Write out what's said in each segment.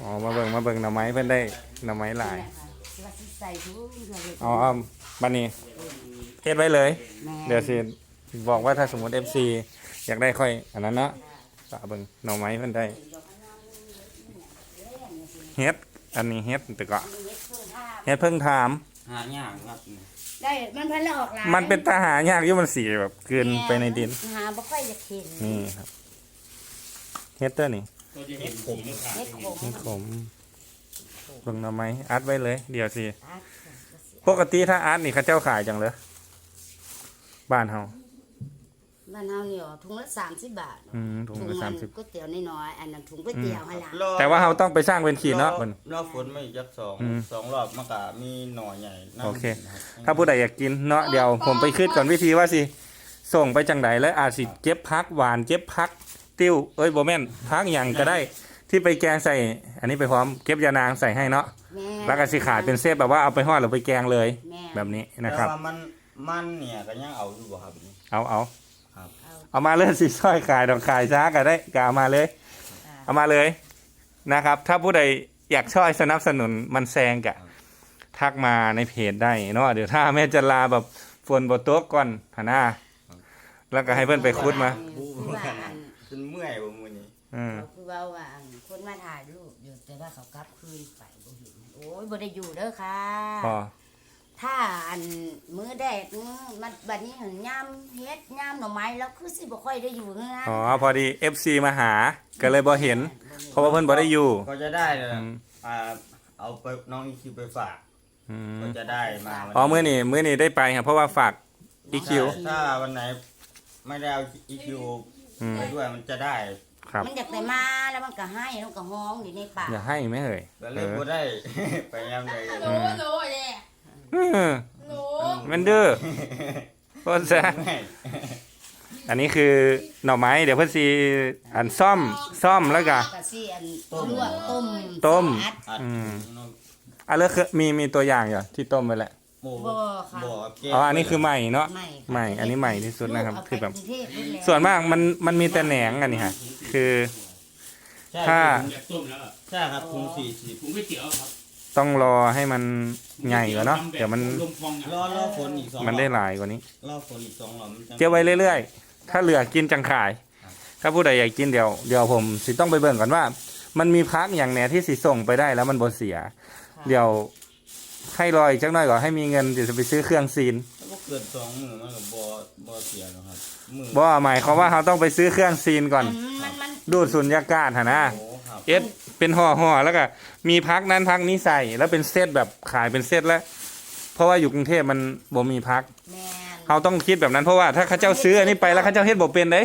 อ๋อมาเบิ่งมาเบิ่งหน่อไม้เพิ่นได้หน่อไม้หลายนี่แหละค่ะที่ว่าสิใส่ทุกอย่างเลยอ๋อเอาบัดนี้เฮ็ดไว้เลย แม่เดี๋ยวสิบอกว่าถ้าสมมติ FC อยากได้ค่อย อันนั้นเนาะก็เอาเบิ่งหน่อไม้เพิ่นได้เฮ็ดอันนี้เฮ็ดแต่ก็เฮ็ดเพิ่งถาม หายากครับได้มันเพันละออกหลายมันเป็นตาหายากอยู่มันสีแบบเกินไปในดิน หาบ่ค่อยจะเห็นนี่ครับเฮ็ดเต อร์นี่ก็จะเห็นผมนะครับเฮ็ดขมนี่ผมเบิ่งหน่อไม้อัดไว้เลย เดี๋ยวสิตัดปกติถ้าอัดนี่เขาเจ้าขายจังเลยบ้านเฮาบ้านเฮานี่อ๋อถุงละ30บาทอืมถุงละสามสิบ ก๋วยเตี๋ยวน้อยๆอันนั้นถุงก๋วยเตี๋ยวหั่นล่ะรอแต่ว่าเราต้องไปสร้างเป็นขีดเนาะรอมันรอบฝนไม่อีกจักสองอืมสองรอบมันก็มีหน่อใหญ่นั่นโอเคนะครับถ้าผู้ใดอยากกินเนาะเดี๋ยวผมไปคิดก่อนวิธีว่าสิ ส่งไปจังไดและอาจสิเก็บพักหวานเก็บพัก ติ้ว เอ้ยโบแมนพักอย่างก็ได้ ที่ไปแกงใส่ อันนี้ไปพร้อมเก็บยานางใส่ให้เนาะแม่แล้วก็สิขายเป็นเซตแบบว่าเอาไปห่อดหรือไปแกงเลย แม่แบบนี้นะครับ แต่ว่ามันมันเนี่ยก็ยังเอาอยู่บ่ครับนี่เอาเอาเอาเอามาเลยสิซ้อยขายดอกขายช้าก็ได้ก็เอามาเลยเอามาเลยนะครับ ถ้าผู้ใดอยากช่วยสนับสนุนมันแซงกะ ทักมาในเพจได้เนาะเดี๋ยวถ้าแม่จะลาแบบฝนบตกก่อนหาหน้าแล้วก็ให้เพื่อนไปคุดมาคือว่าอันจนเมื่อยบ่มื้อนี้อืมเขาคือว่าว่าอันคนมาถ่ายรูปอยู่แต่ว่าเขากลับคืนไปบ่เห็นโอ้ยบ่ได้อยู่เด้อค่ะ พอถ้าอันมื้อแดดมื้อมันบัดนี้หันยามเฮ็ดยามหน่อไม้แล้วคือสิบ่ค่อยได้อยู่เฮือนอ๋อพอดี FC มาหาก็เลยบ่เห็น เพราะว่าเพิ่นบ่ได้อยู่ ก็จะได้เลยอืม อ่าเอาไปน้องอีคิวไปฝากอืมก็จะได้มาวันอ๋อมื้อนี้มื้อนี้ได้ไปครับเพราะว่าฝาก EQ ใช่ถ้าวันไหนไม่ได้เอาอีคิว อืมไปด้วยมันจะได้ ครับ มันอยากได้มาแล้วมันก็ให้แล้วมันก็ฮ้องอยู่ในปากอย่าให้ไหมเอ่ยก็เลเอยอบ่ได้ ไปยามใดหนูหนูเนี่ยอืมหนูมันดื้อโคตรแซ่บเมื่อยอันนี้คือหน่อไม้เดี๋ยวเพิ่นสิอันซ่อมซ่อมแล้วก็ ก็สิอันลวกต้มต้มอัดอัดอืมอะแล้วคือมีมีตัวอย่างอยู่ที่ต้มไปแหละหมู บ่ค่ะบ่ครับเก็บอ๋ออันนี้คือใหม่เนาะใหม่ใหม่ อันนี้ใหม่ที่สุดนะครับ ลูกเาคือแบบไปกรุงเทพนี่แหละส่วนมากมันมันมีแต่แหนงอันนี้ฮะคือ ใช่ถ้าอยากต้มแล้วอะใช่ครับถุงสี่สิบผมก๋วยเตี๋ยวครับต้องรอให้มันใหญ่กว่าเนาะเดี๋ยวมันลมพองอะรอรอฝนอีกสองมันได้รอบหลายกว่านี้ รอฝนอีกสองรอบมันจะเก็บไว้เรื่อยๆ ถ้าเหลือกินจังขาย ถ้าผู้ใดอยากกินเดี๋ยวเดี๋ยวผมสิต้องไปเบิ่งก่อนว่า มันมีพักอย่างแหนที่สิส่งไปได้แล้วมันบ่เสีย เดี๋ยว ให้รออีกจักหน่อยก่อนให้มีเงินเดี๋ยวจะไปซื้อเครื่องซีนถ้าบ่เกิดสองมือมันก็บ่บ่เสียแล้วครับมือบ่หมายความว่าเราต้องไปซื้อเครื่องซีนก่อน มันมันดูดสุญญากาศหะนะ โอ้ครับเอสเป็นห่อห่อๆแล้วก็มีพักนั้นพักนี้ใส่แล้วเป็นเซตแบบขายเป็นเซตแล้ว เพราะว่าอยู่กรุงเทพมันบ่มีพักแม่นเขาต้องคิดแบบนั้นเพราะว่าถ้าเขาเจ้าซื้ออันนี้ไปแล้วเขาเจ้าเฮ็ดบ่เป็นเด้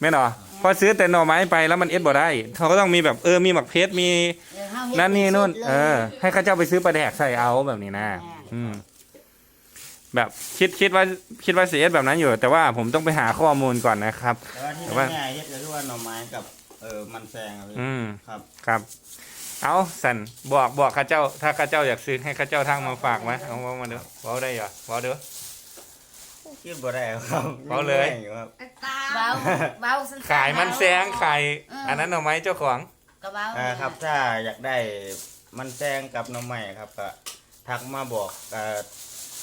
แม่นเหรอพอซื้อแต่หน่อไม้ไปแล้วมันเอ็ดบ่ได้เขาก็ต้องมีแบบเออมีหมักเพชรมีเออ เฮาเฮ็ดนั่นนี่นู่นสุดลยเออ ให้เขาเจ้าไปซื้อปลาแดกใส่เอาแบบนี้นะแม่อืม แบบคิดคิดว่าคิดว่าเสียแบบนั้นอยู่ แต่ว่าผมต้องไปหาข้อมูลก่อนนะครับ แต่ว่าที่แต่ว่าง่ายๆเฮ็ดก็คือว่าหน่อไม้กับเออมันแซงครับพี่อืม ครับ ครับ เอาสันบอกบอกข้าเจ้า ถ้าข้าเจ้าอยากซื้อให้ข้าเจ้าทางมาฝากไหมเอามามาเด้อเว้าได้เหรอเว้าเด้อ คิดบ่ได้ครับเอาเลยงอยู่ครับ เบาเบาสั้นๆขายมันแซงขายอันนั้นเอาไหมเจ้าของ ก็เบาอ่าครับถ้าอยากได้มันแซงกับหน่อไม้ครับก็ทักมาบอกเอ่อ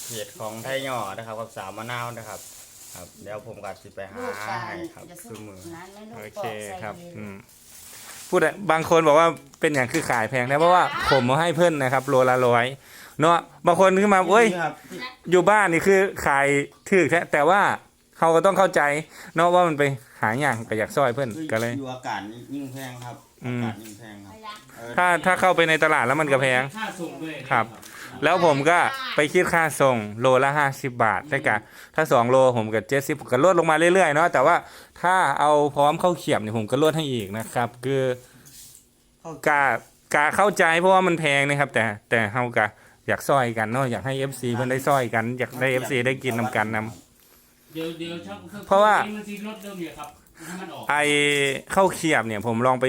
เพจของไทยย่อนะครับกับสาวมะนาวนะครับ ครับเดี๋ยวผมก็สิไปหาลูกกันให้ครับจะคือมือ นั้นไม่ลูกโอปเคอกใส่ครับเย็นอืมพูดอะบางคนบอกว่าเป็นอย่างคือขายแพงนะเพราะว่าผมมาให้เพื่อนนะครับโลละร้อยเนาะบางคนขึ้นมาเอ้ย ครับ อยู่บ้านนี่คือขายถือแท้แต่ว่า เขาก็ต้องเข้าใจ เนาะว่ามันไปหาอย่างก็อยากซอยเพื่อนคือก็เลย อยู่อากาศยิ่งแพงครับอือาม กาศยิ่งแพงครับเออถ้าถ้าเข้าไปในตลาดแล้วมันก็แพง ค่าส่งด้วยนะครับ แล้วผมก็ไปคิดค่าส่งโลละห้าสิบบาทได้กะถ้าสองโลผมก็เจ็ดสิบก็ลดลงมาเรื่อยๆเนาะแต่ว่าถ้าเอาพร้อมเข้าวเขียบเนี่ยผมก็ลดให้อีกนะครับ คือกากาเข้าใจเพราะว่ามันแพงนะครับ แต่แต่เฮากะอยากซอยกันเนาะอยากให้ FC เพิ่นได้ซอยกัน อยากได้ FC ได้กินนำกันนำ เดี๋ยวเดี๋ยวช่างเพราะว่า มันซีรถเดิมเนี่ยครับให้มันออกไอข้าวเขียบเนี่ยผมลองไป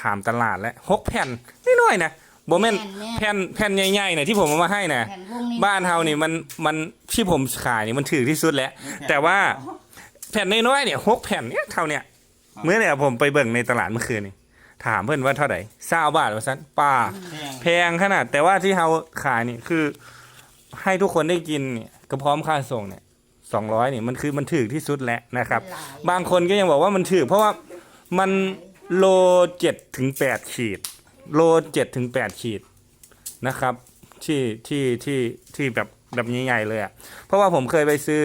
ถามตลาดแล้วหกแผ่นนิดหน่อยนะโบแม่นแผ่นแผ่นแผ่นใหญ่ๆเนี่ยที่ผมเอามาให้นะแผ่นวงนี้บ้านเฮานี่มันมันที่ผมขายนี่มันถือที่สุดแล้ว แต่ว่าแผ่นน้อยๆเนี่ยหกแผ่นเนี่ยเท่าเนี่ยเมื่อเนี่ยผมไปเบิ่งในตลาดเมื่อคืนนี่ถามเพื่อนว่าเท่าไหร่เศร้าบาทว่าซันป่า แพงแพงขนาดแต่ว่าที่เราขายนี่คือ ให้ทุกคนได้กินเนี่ยก็พร้อมค่าส่งเนี่ย สองร้อยนี่มันคือมันถือที่สุดแล้วนะครับหลายบางคนก็ยังบอกว่ามันถือเพราะว่ามันโลเจ็ดถึงแปดขีด โลเจ็ดถึงแปดขีดนะครับ ที่ที่ที่ที่แบบแบบใหญ่ๆเลยอะ่ะเพราะว่าผมเคยไปซื้อ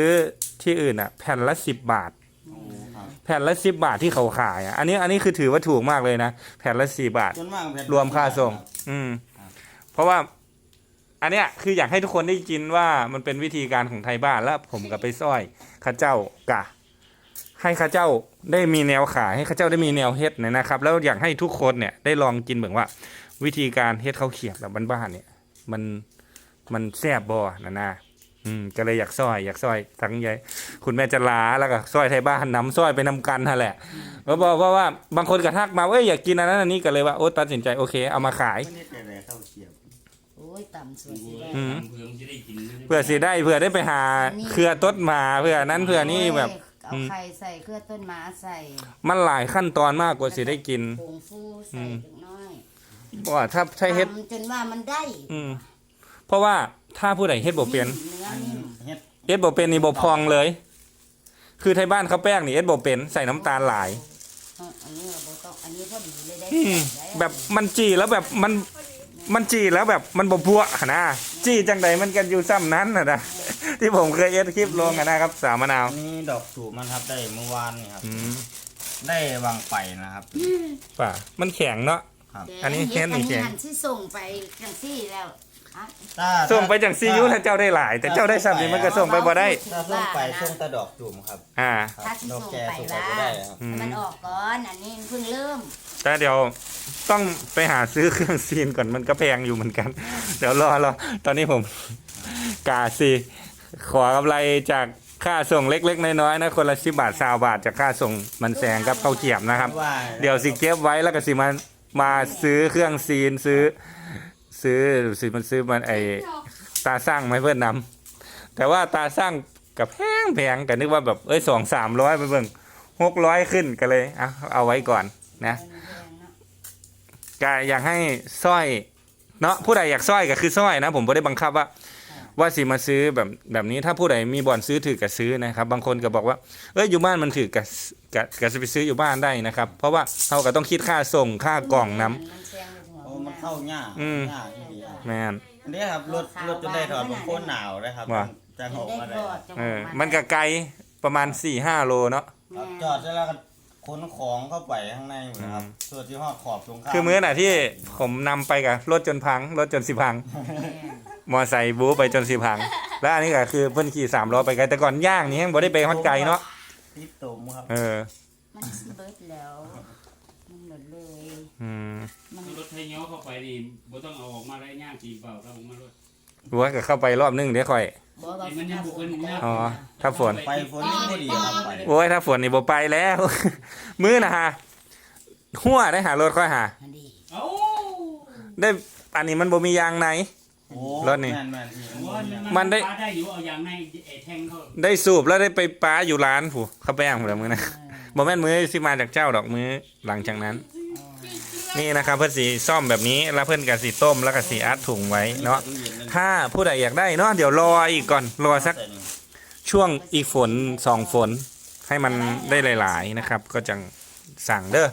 ที่อื่นอะ่ะ แผ่นละสิบบาทโอ้ครับแผ่นละสิบบาทที่เขาขายอะ่ะอันนี้อันนี้คือถือว่าถูกมากเลยนะ แผ่นละสี่บาท ส่วนมากแผ่นรวมค่าส่ง อืม เพราะว่า อันเนี้ยคืออยากให้ทุกคนได้กินว่ามันเป็นวิธีการของไทยบ้านแล้วผมกับไปซ้อยข้าเจ้ากะ ให้ข้าเจ้าได้มีแนวขายให้ข้าเจ้าได้มีแนวเฮ็ดเนี่ยนะครับ แล้วอยากให้ทุกคนเนี่ยได้ลองกินเหมือนว่า วิธีการเฮ็ดข้าวเขียบแบบบ้านๆเนี่ย มันมันแซ่บบ่นะนะอืมก็เลยอยากซอย อยากซอยทั้งยายคุณแม่จะลาแล้วก็ซอยไทยบ้านนำซอยไปนำกันนั่นแหละก็บอกว่าว่าบางคนกระทักมาเอ้ยอยากกินอันนั้นอันนี้ก็เลยว่าโอ๊ตตัดสินใจโอเคเอามาขาย ไม่ได้แต่อะไรข้าวเกรียบ โอ้ยต่ำสวยสิอืม เพื่อมันจะได้กินเพื่อสิได้เพื่อได้ไปหาเครือต้นมาเพื่อนั้นเพื่อนี่แบบ เอาไข่ใส่เครือต้นไม้ใส่มันหลายขั้นตอนมากกว่าสิได้กินผงฟูใส่เล็กน้อยเพราะว่าถ้าใช้เฮ็ด ทำจนว่ามันได้อืม เพราะว่าถ้าผู้ใดเฮ็ดบ่เป็นเนื้อนิ่มเฮ็ดเฮ็ดบ่เป็นนี่บ่พองเลย คือไทยบ้านเขาวแป้งนี่เฮ็ดบ่เป็นใส่น้ำตาลหลายเอออันนี้บ่ต้องอันนี้พอดีเลยได้อืม แบบมันจีแล้วแบบมัน มันจีแล้วแบบมันบ่พัวหั่นนะจีจังใดมันกันอยู่ซ้ำนั้นน่ะนะที่ผมเคยเอ็ดคลิปลงอะนะครับ สามมะนาวอันนี้ดอกสูบมันครับได้เมื่อวานนี่ครับ อืมได้วางไปนะครับ ป่ะมันแข็งเนาะครับอันนี้เฮ็ดนี่แกงอันที่ส่งไปจังซี่แล้วอะ ถ้าส่งไปจังซียูถ้าเจ้าได้หลาย แต่เจ้าได้ซ้ำนี่มันก็ส่งไปบ่ได้ ถ้าส่งไปส่งแต่ดอกจุ่มครับอ่า ครับถ้าที่ดอกส่งแก่ไปส่งไปว่าบ่ได้ครับอืม มันออกก่อนอันนี้เพิ่งเริ่มแต่เดี๋ยวต้องไปหาซื้อเครื่องซีนก่อนมันก็แพงอยู่เหมือนกัน เดี๋ยวรอรอตอนนี้ผม กาซีขอกำไรจากค่าส่งเล็ก ๆ น้อยๆนะคนละสิบาทสาบาทจากค่าส่งมันแซงกับข้าวเกรียบนะครับว่าเดี๋ยวสิเก็บไว้แล้วก็สิมามาซื้อเครื่องซีนซื้อ ซื้อสิมันซื้อมันไอตาสร้างมาให้เพื่อนนำแต่ว่าตาสร้างกับแพงแพงกันนึกว่าแบบเอ้ยสองสามร้อยไปเบิ่งหกร้อยขึ้นก็เลยเอาเอาไว้ก่อนนะก็อยากให้สร้อยเนาะผู้ใดอยากสร้อยก็คือสร้อยนะ ผมไม่ได้บังคับว่า ว่าสิมาซื้อแบบแบบนี้ถ้าผู้ใดมีบ่อนซื้อถือกับซื้อนะครับ บางคนก็บอกว่าเอ้ยอยู่บ้านมันถือกับกับกับจะไปซื้ออยู่บ้านได้นะครับ เพราะว่าเขาก็ต้องคิดค่าส่งค่ากล่องน้ำ เข้าหญ้าอืม หญ้าที่ดีครับแมนอันนี้ครับรถรถจนได้ถอดบางโคนหนาวนะครับว่าจะหกได้มาได้รอดจังหเอวะอมันก็ไกลประมาณ4ี่ห้าโลเนาะครับจอดแล้วก็ขนของเข้าไปข้างในหมดนะครับอืม ส่วนที่หอดขอบตรงข้ามคือมื้อน่ะที่ผมนำไปกับรถจนพัง รถจนสิพัง มอไซค์บู๊ไปจนสิพัง แล้วอันนี้ก็คือเพิ่นขี่สามล้อไปไกลแต่ก่อนย่างนี่ยังบ่ได้ไปฮอดไกลเนาะติดตุ่มครับ เออ มันสิเบิดแล้วมันหมดเลย อืมมันรถไทยเงี้ยวเข้าไปนี่บ่ต้องเอาออกมาได้ย่างตีเปล่าครับผมมารถหัวก็เข้าไปรอบนึงเดี๋ยวค่อย บ่ว่ามันยังบุกกันอยู่นะอ๋อ ถ้าฝน ไปฝนนี่พอดีครับไปโอ้ยถ้าฝนนี่บ่ไปแล้ว มื้อนะฮะหัวได้หารถค่อยหา อันดีเอ้าได้อันนี้มันบ่มียางใน โอ้รถนี่ แม่นแม่นพี่โอ้ยมันได้ปลาได้อยู่เอาอย่างในไอ้แท่งเขาได้สูบแล้วได้ไปป้าอยู่ร้านผู้เขาแป้งผู้ละมื้อนะบ่แม่นมื้อสิมาจากเจ้าดอกมื้อหลังจากนั้น นี่นะครับเพิ่อนสิซ่อมแบบนี้แล้วเพิ่อนก็สิต้มแล้วก็สิอัดถุงไว้เนาะถ้าผู้ใดอยากได้เนาะเดี๋ยวรออีกก่อนรอสักช่วงอีกฝนสองฝนให้มันได้หลาย ๆนะครับ ก็จังสั่งเด้อ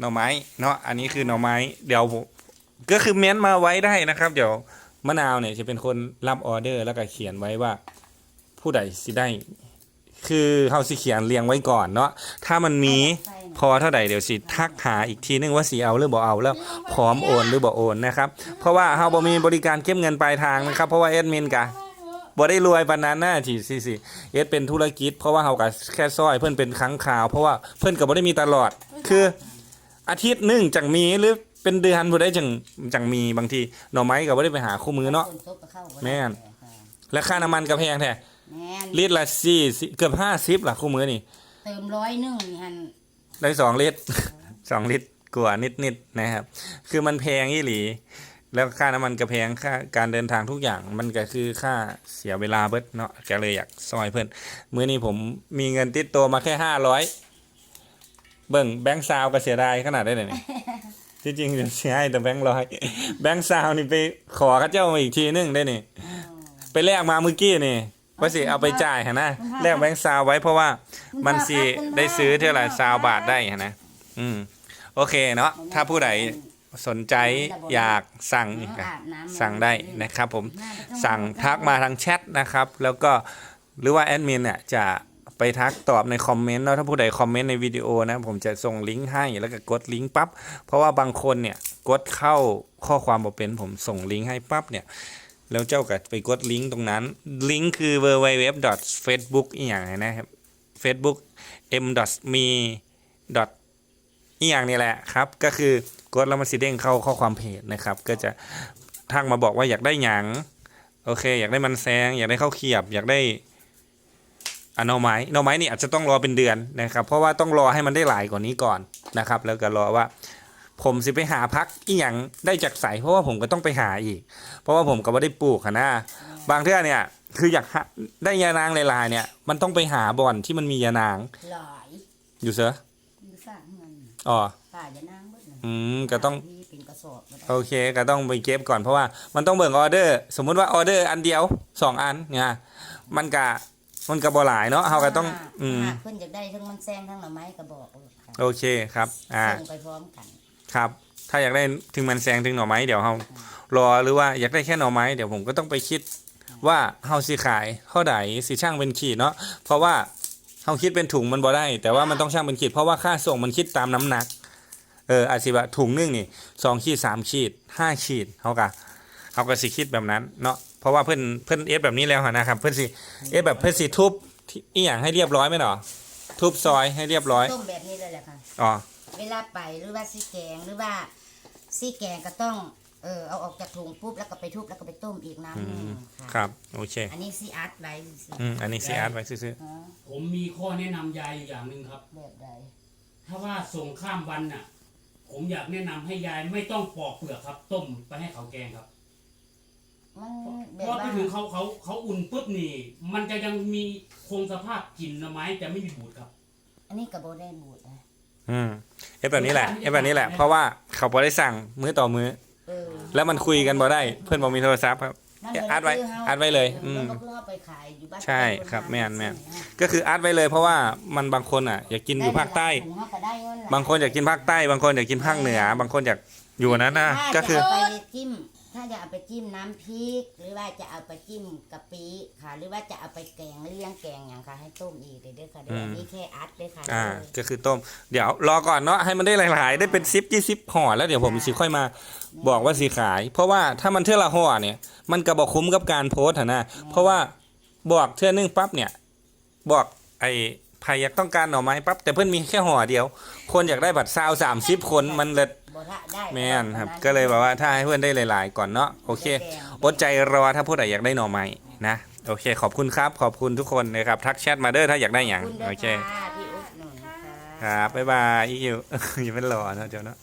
หน่อไม้เนาะอันนี้คือหน่อไม้เดี๋ยวก็คือเม้นมาไว้ได้นะครับ เดี๋ยวมะนาวเนี่ยจะเป็นคนรับออเดอร์แล้วก็เขียนไว้ว่า ผู้ใดสิได้ คือเขาสิเขียนเรียงไว้ก่อนเนาะถ้ามันมี พอเท่าใดเดี๋ยวสิทักหาอีกทีนึงว่าสิเอาหรือบ่เอาแล้วพร้อมโอนหรือบ่โอนนะครับเพราะว่าเฮาบ่มีบริการเก็บเงินปลายทางนะครับเพราะว่าแอดมินกะบ่ได้รวยปานนั้นนะที่สิสิเอสเป็นธุรกิจ เพราะว่าเฮาก็แค่ซอยเพิ่นเป็นครั้งคราว เพราะว่าเพิ่นก็บ่ได้มีตลอด คืออาทิตย์หนึงจังมีหรือเป็นเดือนบ่ได้จังจังมีบางทีหน่อไม้ก็บ่ได้ไปหาคู่มือเนาะฝตกก็เข้าบ่ได้แม่นและค่าน้ำมันก็แพงแท้แม่นลิตรละ4เกือบ50ล่ะคู่มือนี่เติมร้อยหนึงนี่หั่น ได้สองลิตรสองลิตรกว่านิดๆนะครับ คือมันแพงอีหลี แล้วค่าน้ำมันก็แพงค่าการเดินทางทุกอย่างมันก็คือค่าเสียเวลาเบิดเนาะก็เลยอยากซอยเพื่อนมื้อนี้ผมมีเงินติดตัวมาแค่ห้าร้อยเบิ่งแบงค์ซาวก็เสียดายขนาดได้เลยเนี่ยที่จริงจะเสียให้แต่แบงค์ร้อยแบงค์ซาวนี่ไปขอเขาเจ้ามาอีกทีนึงได้นี่ไปแลกมาเมื่อกี้นี่ ว่าสิเอาไปจ่ายหะนะแลกแบงค์ซาวไว้เพราะว่ามันสิได้ซื้อเท่าไหร่ซาวบาทได้หะนะอืมโอเคเนาะถ้าผู้ใดสนใจอยากสั่งอีกอะอาบน้ำสั่งได้นะครับผมสั่งทักมาทางแชทนะครับ แล้วก็หรือว่าแอดมินเนี่ยจะไปทักตอบในคอมเมนต์เนาะถ้าผู้ใดคอมเมนต์ในวิดีโอนะผมจะส่งลิงก์ให้แล้วก็กดลิงก์ปั๊บเพราะว่าบางคนเนี่ยกดเข้าข้อความบอกเป็นผมส่งลิงก์ให้ปั๊บเนี่ย แล้วเจ้าก็ไปกดลิงก์ตรงนั้น ลิงก์คือ www.facebook อีกอย่างนะครับ facebook m me อีกอย่างนี่แหละครับ ก็คือกดแล้วมันสิเด้งเข้าข้อความเพจนะครับ ก็จะทักมาบอกว่าอยากได้หยังโอเค อยากได้มันแซง อยากได้ข้าวเขียบ อยากได้อะหน่อไม้หน่อไม้นี่อาจจะต้องรอเป็นเดือนนะครับ เพราะว่าต้องรอให้มันได้หลายกว่านี้ก่อนนะครับ แล้วก็รอว่า ผมสิไปหาพักอีหยังได้จากใสเพราะว่าผมก็ต้องไปหาอีก เพราะว่าผมก็ไม่ได้ปลูกค่ะนะบางเทื่อเนี่ย คืออยากหาได้ยานางหลายๆเนี่ย มันต้องไปหาบ่อนที่มันมียานาง หลายอยู่เสืออยู่สร้างเงินอ๋อป่าจะนั่งเบิดน่ะอืมก็ต้องที่เป็นกระสอบก็ได้โอเคก็ต้องไปเก็บก่อนเพราะว่ามันต้องเบิ่งออเดอร์ สมมุติว่าออเดอร์อันเดียวสองอันเนี่ยมันกะมันกะบ่หลายเนาะเฮาก็ต้อง อืมหากเพิ่นอยากได้ทั้งมันแซงทั้งหน่อไม้ก็บอกเลยค่ะโอเคครับ อ่า ส่งไปพร้อมกัน ครับ ถ้าอยากได้ถึงมันแซงถึงหน่อไม้เดี๋ยวเฮารอหรือว่าอยากได้แค่หน่อไม้เดี๋ยวผมก็ต้องไปคิดว่าเฮาสิขายเท่าใดสิช่างเป็นขีดเนาะเพราะว่าเฮาคิดเป็นถุงมันบ่ได้ แต่ว่ามันต้องช่างเป็นขีด เพราะว่าค่าส่งมันคิดตามน้ำหนักเอออาจสิว่าถุงหนึงนี่สองขีดสามขีดห้าขีดเฮากะเฮาก็สิคิดแบบนั้นเนาะเพราะว่าเพิ่นเพิ่นเอฟแบบนี้แล้วหั้นนะครับ เพิ่นสิเอฟแบบเพิ่นสิทุบที่อีหยังให้เรียบร้อยไหมเนาะทุบซอยให้เรียบร้อยต้มแบบนี้เลยแหละค่ะอ๋อ เวลาไปหรือว่าซีแกงหรือว่าซีแกงก็ต้องเออเอาออกจากถุงปุ๊บแล้วก็ไปทุบแล้วก็ไปต้มอีกน้ำหนึงค่ะครับโอเคอันนี้ซีอาร์ตไว้สิอืมอันนี้ซีอาร์ตไว้ซื้ออ๋อผมมีข้อแนะนำยายอยู่อย่างหนึ่งครับ แบบใดถ้าว่าส่งข้ามวันน่ะ ผมอยากแนะนำให้ยายไม่ต้องปอกเปลือกครับ ต้มไปให้เขาแกงครับมันเพแบบราะไปว่าถึงเขาเขาเขาอุ่นปุ๊บนี่ มันจะยังมีคงสภาพกลิ่นหน่อไม้จะไม่มีบูดครับ อันนี้กระโบได้บูดนะๆ อืมเอฟแบบนี้แหละเอฟแบบนี้แหละเพราะว่าเขาบ่ได้สั่งมื้อต่อมื้อ เออแล้วมันคุยกันบ่ได้เพื่อนบ่มีโทรศัพท์ครับ นั่นอัดไว้คือเฮาอัดไว้เลยอืมแล้วก็เพื่อเอาไปขายอยู่บ้านใช่ครับนแม่นแม่น ก็คืออัดไว้เลย เพราะว่ามันบางคนอะอยากกินอยู่ภาคใต้ได้เวลาถุงเฮาก็ได้เงินหลยบางคนอยากกินภาคใต้ บางคนอยากกินภาคเหนือ บางคนอยากอยู่นั้นนะถ้าก็คือจะเอาไปจิ้ม ถ้าจะเอาไปจิ้มน้ำพริก หรือว่าจะเอาไปจิ้มกะปิค่ะ หรือว่าจะเอาไปแกงเลี้ยงแกงอย่างค่ะให้ต้มอีกเลยเด้อค่ะเดี๋ยวอันนี้แค่อัดเลยค่ะอ่าเด้อก็คือต้ม เดี๋ยวรอก่อนเนาะให้มันได้หลาย ๆ ได้เป็นซิปยี่สิบห่อแล้วเดี๋ยวผมสิค่อยมาบอกว่าสีขาย เพราะว่าถ้ามันเท่าละห่อเนี่ย มันก็บอกคุ้มกับการโพสต์อะนะเพราะว่าบอกเท่านึงปั๊บเนี่ย บอกไอ้ ใครอยากต้องการหน่อไม้ปั๊บแต่เพื่อนมีแค่ห่อเดียว คนอยากได้บัตรซาวสามสิบคนมันเลยบ่ละได้แม่นครับ ก็เลยบอกว่าถ้าให้เพื่อนได้หลาย ๆ ก่อนเนาะโอเคอดใจรอถ้าผู้ใดอยากได้หน่อไม้นะโอเค ขอบคุณครับ ขอบคุณทุกคนนะครับทักแชทมาเด้อถ้าอยากได้อย่างขอบคุณเด้โออเคค่ะที่อุดหนุนค่ะ ครับบ๊ายบายอีคิวอย่าเป็นหล่อเนาะเจ้าเนาะ